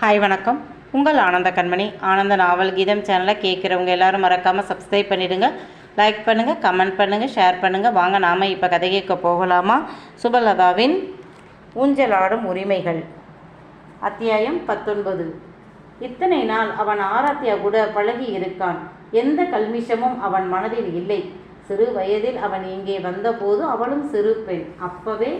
Hi வணக்கம். உங்கள் ஆனந்த கண்மணி. ஆனந்த நாவல் கீதம் சேனலை கேட்குறவங்க எல்லாரும் மறக்காமல் சப்ஸ்கிரைப் பண்ணிடுங்க. லைக் பண்ணுங்கள் கமெண்ட் பண்ணுங்கள் ஷேர் பண்ணுங்கள் வாங்க நாம் இப்போ கதை கேட்க போகலாமா? சுபலதாவின் ஊஞ்சலாடும் உரிமைகள். அத்தியாயம் பத்தொன்பது. இத்தனை நாள் அவன் ஆராத்தியா கூட பழகி இருக்கான். எந்த கல்மிஷமும் அவன் மனதில் இல்லை. சிறு வயதில் அவன் இங்கே வந்தபோது அவளும் சிறு பெண். அப்பவே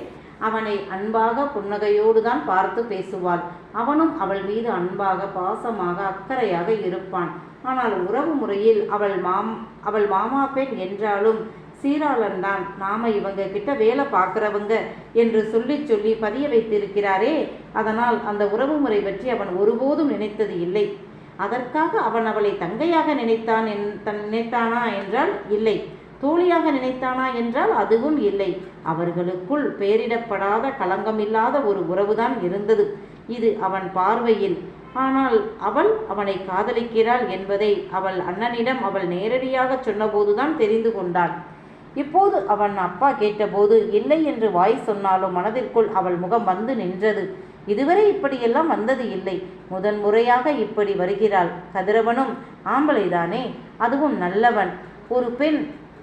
அவனை அன்பாக புன்னகையோடு தான் பார்த்து பேசுவாள். அவனும் அவள் மீது அன்பாக பாசமாக அக்கறையாக இருப்பான். ஆனால் உறவு முறையில் அவள் மாம் அவள் மாமா பெண் என்றாலும் சீராளன் தான் நாம இவங்க கிட்ட வேலை பார்க்குறவங்க என்று சொல்லி சொல்லி பதிய வைத்திருக்கிறாரே. அதனால் அந்த உறவு முறை பற்றி அவன் ஒருபோதும் நினைத்தது இல்லை. அதற்காக அவன் அவளை தங்கையாக நினைத்தான் என் தன் நினைத்தானா என்றால் இல்லை. தோழியாக நினைத்தானா என்றால் அதுவும் இல்லை. அவர்களுக்குள் பெயரிடப்படாத களங்கமில்லாத ஒரு உறவுதான் இருந்தது. இது அவன் பார்வையில். ஆனால் அவள் அவனை காதலிக்கிறாள் என்பதை அவள் அண்ணனிடம் அவள் நேரடியாக சொன்னபோதுதான் தெரிந்து கொண்டாள். இப்போது அவன் அப்பா கேட்டபோது இல்லை என்று வாய் சொன்னாலும் மனதிற்குள் அவள் முகம் வந்து நின்றது. இதுவரை இப்படியெல்லாம் வந்தது இல்லை. முதன் முறையாக இப்படி வருகிறாள். கதிரவனும் ஆம்பளைதானே அதுவும் நல்லவன். ஒரு பெண்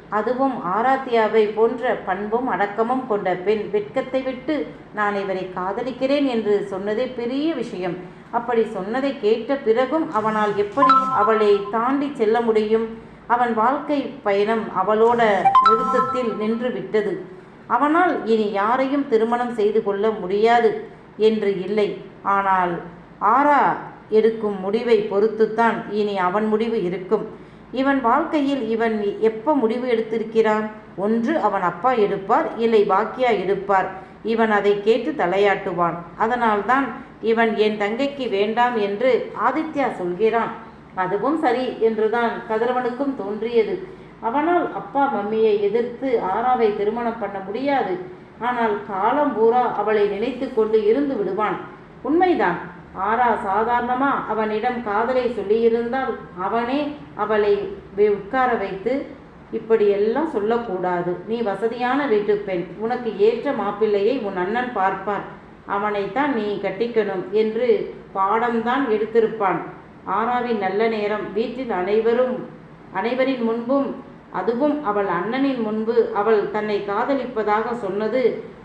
அதுவும் ஆராத்தியாவை போன்ற பண்பும் அடக்கமும் கொண்ட பெண் வெட்கத்தை விட்டு நான் இவரை காதலிக்கிறேன் என்று சொன்னதே பெரிய விஷயம். அப்படி சொன்னதை கேட்ட பிறகும் அவனால் எப்படி அவளை தாண்டி செல்ல முடியும்? அவன் வாழ்க்கை பயணம் அவளோட நிறுத்தத்தில் நின்று விட்டது. அவனால் இனி யாரையும் திருமணம் செய்து கொள்ள முடியாது என்று இல்லை. ஆனால் ஆரா எடுக்கும் முடிவை பொறுத்துத்தான் இனி அவன் முடிவு இருக்கும். இவன் வாழ்க்கையில் இவன் எப்போ முடிவு எடுத்திருக்கிறான்? ஒன்று அவன் அப்பா எடுப்பார் இல்லை பாக்கியா எடுப்பார். இவன் அதை கேட்டு தலையாட்டுவான். அதனால்தான் இவன் என் தங்கைக்கு வேண்டாம் என்று ஆதித்யா சொல்கிறான். அதுவும் சரி என்றுதான் கதிரவனுக்கும் தோன்றியது. அவனால் அப்பா மம்மியை எதிர்த்து ஆராவை திருமணம் பண்ண முடியாது. ஆனால் காலம் பூரா அவளை நினைத்து கொண்டு இருந்து விடுவான். உண்மைதான். ஆரா சாதாரணமா அவனிடம் காதலை சொல்லியிருந்தால் அவனே அவளை உட்கார வைத்து இப்படியெல்லாம் சொல்லக்கூடாது. நீ வசதியான வீட்டு பெண். உனக்கு ஏற்ற மாப்பிள்ளையை உன் அண்ணன் பார்ப்பார். அவனைத்தான் நீ கட்டிக்கணும் என்று பாடம்தான் எடுத்திருப்பான். ஆராவின் நல்ல நேரம் வீட்டில் அனைவரும் அனைவரின் முன்பும் அதுவும் அவள் அண்ணனின் முன்பு அவள் தன்னை காதலிப்பதாக சொன்னது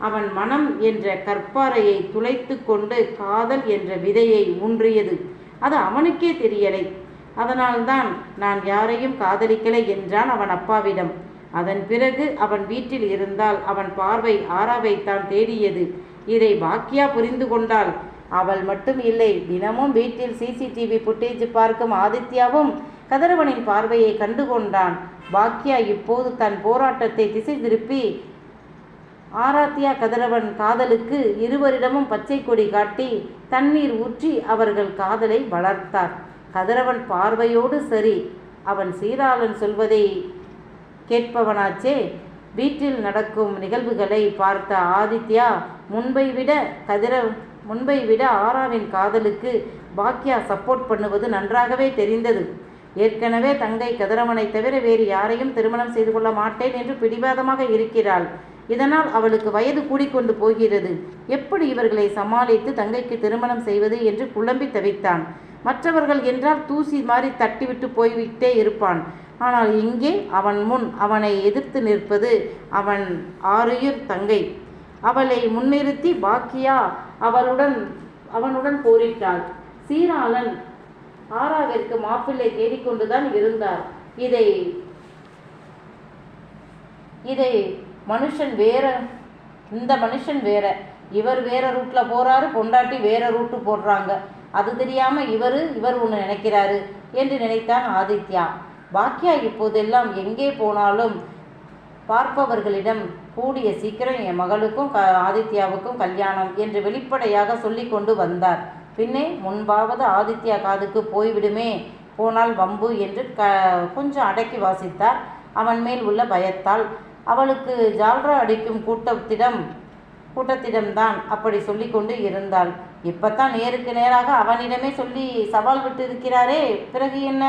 அவன் மனம் என்ற கற்பாறையை துளைத்து கொண்டு காதல் என்ற விதையை ஊன்றியது. அது அவனுக்கே தெரியலை. அதனால்தான் நான் யாரையும் காதலிக்கலை என்றான் அவன் அப்பாவிடம். அதன் பிறகு அவன் வீட்டில் இருந்தால் அவன் பார்வை ஆறாவைத்தான் தேடியது. இதை பாக்கியா புரிந்து கொண்டாள். அவள் மட்டும் இல்லை தினமும் வீட்டில் சிசிடிவி புட்டேஜ் பார்க்கும் ஆதித்யாவும் கதிரவனின் பார்வையை கண்டு கொண்டான் பாக்கியா இப்போது தன் போராட்டத்தை திசை திருப்பி ஆராத்தியா கதிரவன் காதலுக்கு இருவரிடமும் பச்சை கொடி காட்டி தண்ணீர் ஊற்றி அவர்கள் காதலை வளர்த்தார். கதிரவன் பார்வையோடு சரி. அவன் சீராளன் சொல்வதை கேட்பவனாச்சே. வீட்டில் நடக்கும் நிகழ்வுகளை பார்த்த ஆதித்யா முன்பை விட கதிர முன்பை விட ஆராவின் காதலுக்கு பாக்கியா சப்போர்ட் பண்ணுவது நன்றாகவே தெரிந்தது. ஏற்கனவே தங்கை கதிரவனை தவிர வேறு யாரையும் திருமணம் செய்து கொள்ள மாட்டேன் என்று பிடிவாதமாக இருக்கிறாள். இதனால் அவளுக்கு வயது கூடிக்கொண்டு போகிறது. எப்படி இவர்களை சமாளித்து தங்கைக்கு திருமணம் செய்வது என்று குழம்பி தவித்தான். மற்றவர்கள் என்றால் தூசி மாறி தட்டிவிட்டு போய்விட்டே இருப்பான். ஆனால் இங்கே அவன் முன் அவனை எதிர்த்து நிற்பது அவன் ஆறுயிர் தங்கை. அவளை முன்னிறுத்தி பாக்கியா அவளுடன் அவனுடன் போரிட்டாள். சீராளன் ஆராவிற்கு மாப்பிள்ளை தேடிக்கொண்டுதான் இருந்தார். இதை இதை மனுஷன் வேற இந்த மனுஷன் வேற. இவர் வேற ரூட்ல போறாரு பொண்டாட்டி வேற ரூட்டு போடுறாங்க. அது தெரியாம இவர் இவர் ஒன்று நினைக்கிறாரு என்று நினைத்தான் ஆதித்யா. பாக்கியா இப்போதெல்லாம் எங்கே போனாலும் பார்ப்பவர்களிடம் கூடிய சீக்கிரம் என் மகளுக்கும் க ஆதித்யாவுக்கும் கல்யாணம் என்று வெளிப்படையாக சொல்லி கொண்டு வந்தார். பின்னே முன்பாவது ஆதித்யா காதுக்கு போய்விடுமே. போனால் வம்பு என்று க கொஞ்சம் அடக்கி வாசித்தார். அவன் மேல் உள்ள பயத்தால். அவளுக்கு ஜால்ரா அடிக்கும் கூட்டத்திடம் கூட்டத்திடம்தான் அப்படி சொல்லிக்கொண்டு இருந்தாள். இப்பத்தான் நேருக்கு நேராக அவனிடமே சொல்லி சவால் விட்டு இருக்கிறாரே பிறகு என்ன?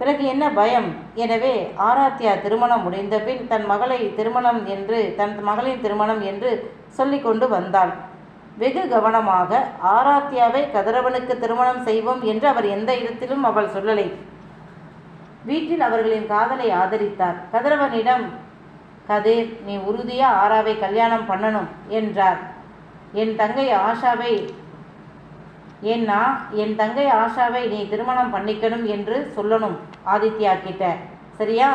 பிறகு என்ன பயம்? எனவே ஆராத்யா திருமணம் முடிந்த பின் தன் மகளை திருமணம் என்று தன் மகளின் திருமணம் என்று சொல்லிக்கொண்டு வந்தாள். வெகு கவனமாக ஆராத்யாவை கதிரவனுக்கு திருமணம் செய்வோம் என்று அவர் எந்த இடத்திலும் அவள் சொல்லலை. வீட்டில் அவர்களின் காதலை ஆதரித்தார். கதிரவனிடம் கதிர் நீ உறுதியா ஆராவை கல்யாணம் பண்ணணும்? என்றார். என் தங்கை ஆஷாவை ஏன்னா என் தங்கை ஆஷாவை நீ திருமணம் பண்ணிக்கணும் என்று சொல்லணும் ஆதித்யா கிட்ட சரியா?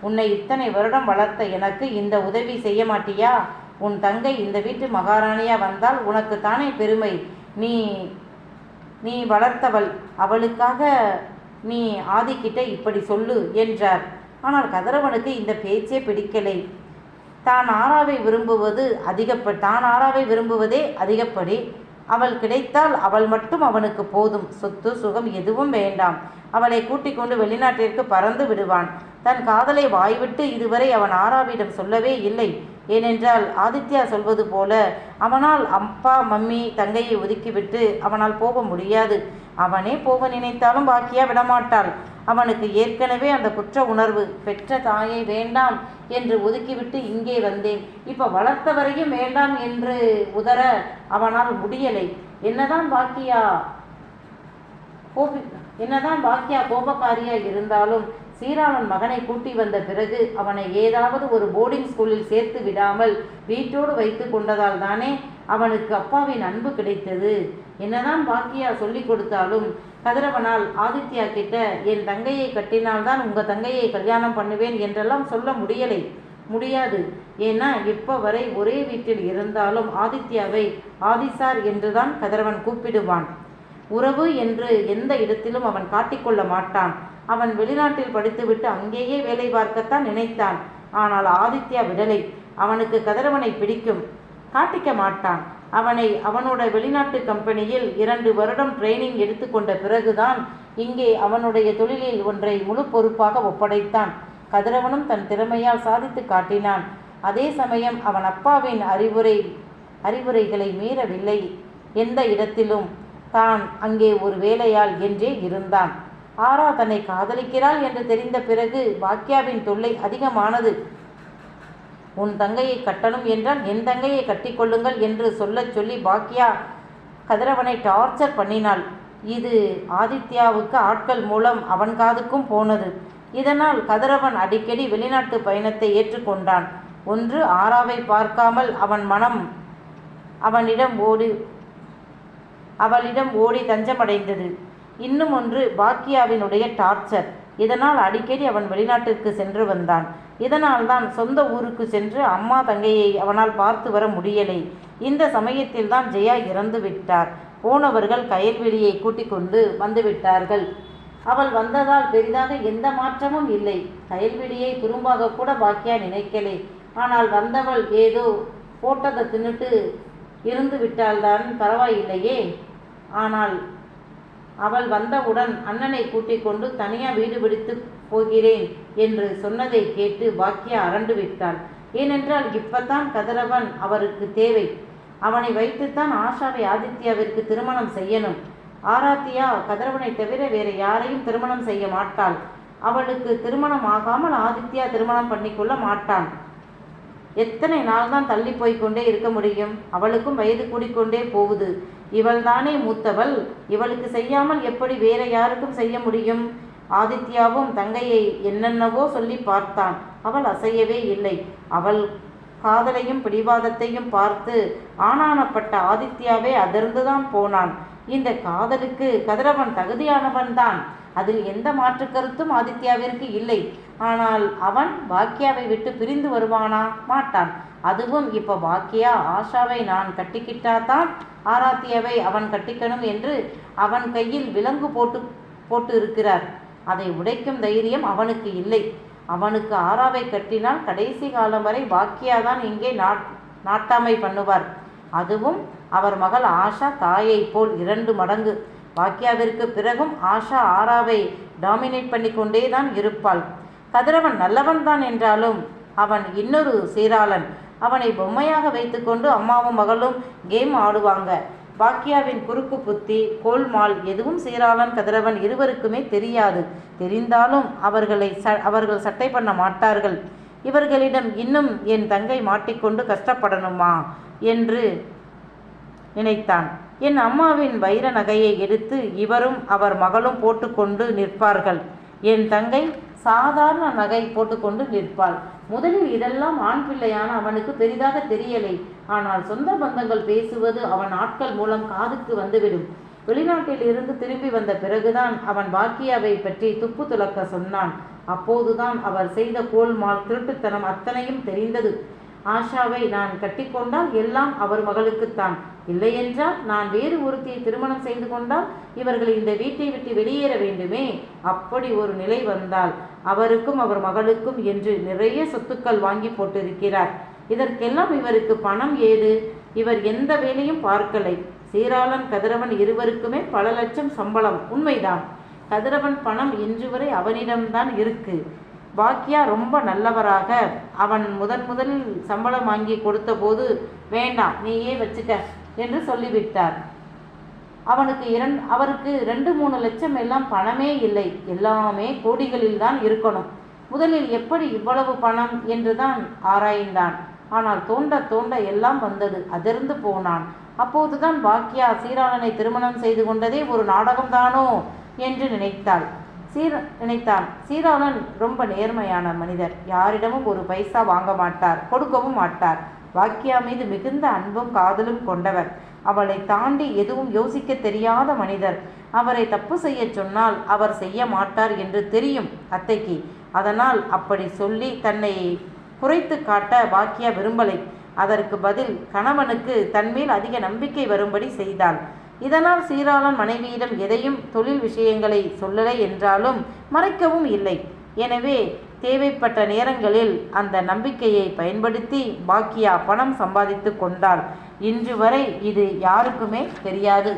உன்னை இத்தனை வருடம் வளர்த்த எனக்கு இந்த உதவி செய்ய மாட்டியா? உன் தங்கை இந்த வீட்டு மகாராணியா வந்தால் உனக்கு தானே பெருமை. நீ நீ வளர்த்தவள். அவளுக்காக நீ ஆதிக்கிட்ட இப்படி சொல்லு என்றார். ஆனால் கதிரவனுக்கு இந்த பேச்சே பிடிக்கலை. தான் ஆறாவை விரும்புவது அதிகப்ப தான் ஆறாவை விரும்புவதே அதிகப்படி. அவள் கிடைத்தால் அவள் மட்டும் அவனுக்கு போதும். சொத்து சுகம் எதுவும் வேண்டாம். அவளை கூட்டிக் கொண்டு வெளிநாட்டிற்கு பறந்து விடுவான். தன் காதலை வாய்விட்டு இதுவரை அவன் ஆறாவிடம் சொல்லவே இல்லை. ஏனென்றால் ஆதித்யா சொல்வது போல அவனால் அப்பா மம்மி தங்கையை ஒதுக்கிவிட்டு அவனால் போக முடியாது. அவனே போக நினைத்தாலும் பாக்கியா விடமாட்டாள். அவனுக்கு ஏற்கனவே அந்த குற்ற உணர்வு பெற்ற தாயை வேண்டாம் என்று ஒதுக்கிவிட்டு இங்கே வந்தேன். இப்போ வளர்த்தவரையும் வேண்டாம் என்று உதற அவனால் முடியலை. என்னதான் பாக்கியா கோபி என்னதான் பாக்கியா கோபக்காரியா இருந்தாலும் சீராளன் மகனை கூட்டி வந்த பிறகு அவனை ஏதாவது ஒரு போர்டிங் ஸ்கூலில் சேர்த்து விடாமல் வீட்டோடு வைத்து கொண்டதால் தானே அவனுக்கு அப்பாவின் அன்பு கிடைத்தது. என்னதான் பாக்கியா சொல்லி கொடுத்தாலும் கதிரவனால் ஆதித்யா கிட்ட என் தங்கையை கட்டினால்தான் உங்கள் தங்கையை கல்யாணம் பண்ணுவேன் என்றெல்லாம் சொல்ல முடியலை. முடியாது. ஏன்னா இப்போ வரை ஒரே வீட்டில் இருந்தாலும் ஆதித்யாவை ஆதிசார் என்றுதான் கதிரவன் கூப்பிடுவான். உறவு என்று எந்த இடத்திலும் அவன் காட்டிக்கொள்ள மாட்டான். அவன் வெளிநாட்டில் படித்துவிட்டு அங்கேயே வேலை பார்க்கத்தான் நினைத்தான். ஆனால் ஆதித்யா விடலை. அவனுக்கு கதிரவனை பிடிக்கும். காட்டிக்க மாட்டான். அவனை அவனோட வெளிநாட்டு கம்பெனியில் இரண்டு வருடம் ட்ரைனிங் எடுத்துக்கொண்ட பிறகுதான் இங்கே அவனுடைய தொழிலில் ஒன்றை முழு பொறுப்பாக ஒப்படைத்தான். கதிரவனும் தன் திறமையால் சாதித்து காட்டினான். அதே சமயம் அவன் அப்பாவின் அறிவுரை அறிவுரைகளை மீறவில்லை. எந்த இடத்திலும் தான் அங்கே ஒரு வேலையாள் என்றே இருந்தான். ஆரா தன்னை காதலிக்கிறாள் என்று தெரிந்த பிறகு பாக்யாவின் தொல்லை அதிகமானது. உன் தங்கையை கட்டணும் என்றால் என் தங்கையை கட்டிக்கொள்ளுங்கள் என்று சொல்லச் சொல்லி பாக்கியா கதிரவனை டார்ச்சர் பண்ணினாள். இது ஆதித்யாவுக்கு ஆட்கள் மூலம் அவன் காதுக்கும் போனது. இதனால் கதிரவன் அடிக்கடி வெளிநாட்டு பயணத்தை ஏற்றுக்கொண்டான். ஒன்று ஆராவை பார்க்காமல் அவன் மனம் அவனிடம் ஓடி அவளிடம் ஓடி தஞ்சமடைந்தது. இன்னும் ஒன்று பாக்கியாவினுடைய டார்ச்சர். இதனால் அடிக்கடி அவன் வெளிநாட்டிற்கு சென்று வந்தான். இதனால்தான் சொந்த ஊருக்கு சென்று அம்மா தங்கையை அவனால் பார்த்து வர முடியலை. இந்த சமயத்தில்தான் ஜெயா இறந்து விட்டார். போனவர்கள் கயல்வெளியை கூட்டிக் கொண்டு வந்துவிட்டார்கள் அவள் வந்ததால் பெரிதாக எந்த மாற்றமும் இல்லை. கயல்வெளியை துரும்பாக கூட பாக்கியா நினைக்கலை. ஆனால் வந்தவள் ஏதோ போட்டதை தின்னுட்டு இருந்து விட்டால்தான் பரவாயில்லையே. ஆனால் அவள் வந்தவுடன் அண்ணனை கூட்டிக் கொண்டு தனியா வீடு பிடித்து போகிறேன் என்று சொன்னதை கேட்டு பாக்கியா அரண்டு விட்டாள். ஏனென்றால் இப்பத்தான் கதிரவன் அவருக்கு தேவை. அவனை வைத்துத்தான் ஆஷாவை ஆதித்யாவிற்கு திருமணம் செய்யணும். ஆராத்தியா கதிரவனை தவிர வேறு யாரையும் திருமணம் செய்ய மாட்டாள். அவளுக்கு திருமணம் ஆகாமல் ஆதித்யா திருமணம் பண்ணிக்கொள்ள மாட்டான். எத்தனை நாள் தான் தள்ளி போய்கொண்டே இருக்க முடியும்? அவளுக்கும் வயது கூடிக்கொண்டே போகுது. இவள்தானே மூத்தவள். இவளுக்கு செய்யாமல் எப்படி வேற யாருக்கும் செய்ய முடியும்? ஆதித்யாவும் தங்கையை என்னென்னவோ சொல்லி பார்த்தான். அவள் அசையவே இல்லை. அவள் காதலையும் பிடிவாதத்தையும் பார்த்து ஆனானப்பட்ட ஆதித்யாவே அதிர்ந்துதான் போனான். இந்த காதலுக்கு கதிரவன் தகுதியானவன்தான். அதில் எந்த மாற்று கருத்தும் ஆதித்யாவிற்கு இல்லை. ஆனால் அவன் பாக்கியாவை விட்டு பிரிந்து வருவானா? மாட்டான். அதுவும் இப்போ பாக்கியா ஆஷாவை நான் கட்டிக்கிட்டாதான் ஆராத்தியாவை அவன் கட்டிக்கணும் என்று அவன் கையில் விலங்கு போட்டு போட்டு இருக்கிறார் அதை உடைக்கும் தைரியம் அவனுக்கு இல்லை. அவனுக்கு ஆறாவை கட்டினால் கடைசி காலம் வரை பாக்கியாதான் இங்கே நாட் நாட்டாமை பண்ணுவார். அதுவும் அவர் மகள் ஆஷா தாயை போல் இரண்டு மடங்கு. வாக்கியாவிற்கு பிறகும் ஆஷா ஆராவை டாமினேட் பண்ணி கொண்டே தான் இருப்பாள். கதிரவன் நல்லவன் தான் என்றாலும் அவன் இன்னொரு சீராளன். அவனை பொம்மையாக வைத்துக்கொண்டு அம்மாவும் மகளும் கேம் ஆடுவாங்க. பாக்கியாவின் குறுக்கு புத்தி கோல்மால் எதுவும் சீராளன் கதிரவன் இருவருக்குமே தெரியாது. தெரிந்தாலும் அவர்களை ச அவர்கள் சட்டை பண்ண மாட்டார்கள். இவர்களிடம் இன்னும் என் தங்கை மாட்டிக்கொண்டு கஷ்டப்படணுமா? என்று நினைத்தான். என் அம்மாவின் வைர நகையை எடுத்து இவரும் அவர் மகளும் போட்டுக்கொண்டு நிற்பார்கள். என் தங்கை சாதாரண நகை போட்டுக்கொண்டு நிற்பாள். முதலில் இதெல்லாம் ஆண் பிள்ளையான அவனுக்கு பெரிதாக தெரியலை. ஆனால் சொந்த பந்தங்கள் பேசுவது அவன் ஆட்கள் மூலம் காதுக்கு வந்துவிடும். வெளிநாட்டில் இருந்து திரும்பி வந்த பிறகுதான் அவன் பாக்கியாவை பற்றி துப்பு துலக்க சொன்னான். அப்போதுதான் அவர் செய்த கோல்மால் திருட்டுத்தனம் அத்தனையும் தெரிந்தது. ஆஷாவை நான் கட்டிக்கொண்டால் எல்லாம் அவர் மகளுக்குத்தான். இல்லையென்றால் நான் வேறு ஒருத்தியை திருமணம் செய்து கொண்டால் இவர்கள் இந்த வீட்டை விட்டு வெளியேற வேண்டுமே. அப்படி ஒரு நிலை வந்தால் அவருக்கும் அவர் மகளுக்கும் என்று நிறைய சொத்துக்கள் வாங்கி போட்டிருக்கிறார். இதற்கெல்லாம் இவருக்கு பணம் ஏது? இவர் எந்த வேலையும் பார்க்கலை. சீராளன் கதிரவன் இருவருக்குமே பல லட்சம் சம்பளம். உண்மைதான். கதிரவன் பணம் இன்று வரை அவனிடம்தான் இருக்கு. பாக்கியா ரொம்ப நல்லவராக. அவன் முதன் முதலில் சம்பளம் வாங்கி கொடுத்தபோது வேண்டாம் நீயே வச்சுக்க என்று சொல்லிவிட்டார். அவனுக்கு இரண் அவருக்கு ரெண்டு மூணு லட்சம் எல்லாம் பணமே இல்லை. எல்லாமே கோடிகளில் தான் இருக்கணும். முதலில் எப்படி இவ்வளவு பணம் என்றுதான் ஆராய்ந்தான். ஆனால் தோண்ட தோண்ட எல்லாம் வந்தது. அதிர்ந்து போனான். அப்போதுதான் பாக்கியா சீராளனை திருமணம் செய்து கொண்டதே ஒரு நாடகம்தானோ? என்று நினைத்தாள். சீர நினைத்தான் சீராளன் ரொம்ப நேர்மையான மனிதர். யாரிடமும் ஒரு பைசா வாங்க மாட்டார் கொடுக்கவும் மாட்டார். வாக்கியா மீது மிகுந்த அன்பும் காதலும் கொண்டவர். அவளை தாண்டி எதுவும் யோசிக்க தெரியாத மனிதர். அவரை தப்பு செய்ய சொன்னால் அவர் செய்ய மாட்டார் என்று தெரியும் அத்தைக்கு. அதனால் அப்படி சொல்லி தன்னை குறைத்து காட்ட வாக்கியா விரும்பலை. அதற்கு பதில் கணவனுக்கு தன்மேல் அதிக நம்பிக்கை வரும்படி செய்தாள். இதனால் சீராளன் மனைவியிடம் எதையும் தொழில் விஷயங்களை சொல்லலை என்றாலும் மறைக்கவும் இல்லை. எனவே தேவைப்பட்ட நேரங்களில் அந்த நம்பிக்கையை பயன்படுத்தி பாக்கியா பணம் சம்பாதித்து கொண்டாள். இன்று வரை இது யாருக்குமே தெரியாது.